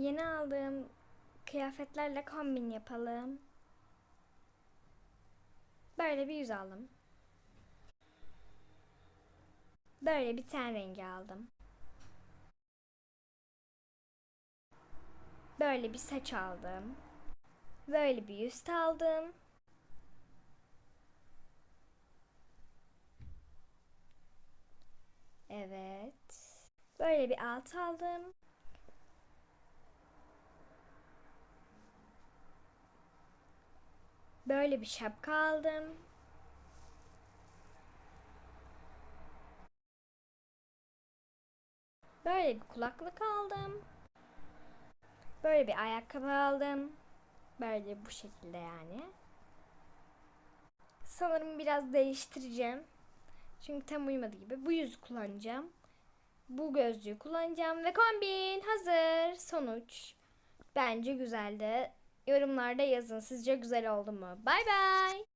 Yeni aldığım kıyafetlerle kombin yapalım. Böyle bir yüz aldım. Böyle bir ten rengi aldım. Böyle bir saç aldım. Böyle bir üst aldım. Evet. Böyle bir alt aldım. Böyle bir şapka aldım. Böyle bir kulaklık aldım. Böyle bir ayakkabı aldım. Böyle bu şekilde yani. Sanırım biraz değiştireceğim. Çünkü tam uyumadı gibi. Bu yüzü kullanacağım. Bu gözlüğü kullanacağım ve kombin hazır. Sonuç. Bence güzeldi. Yorumlarda yazın. Sizce güzel oldu mu? Bay bay.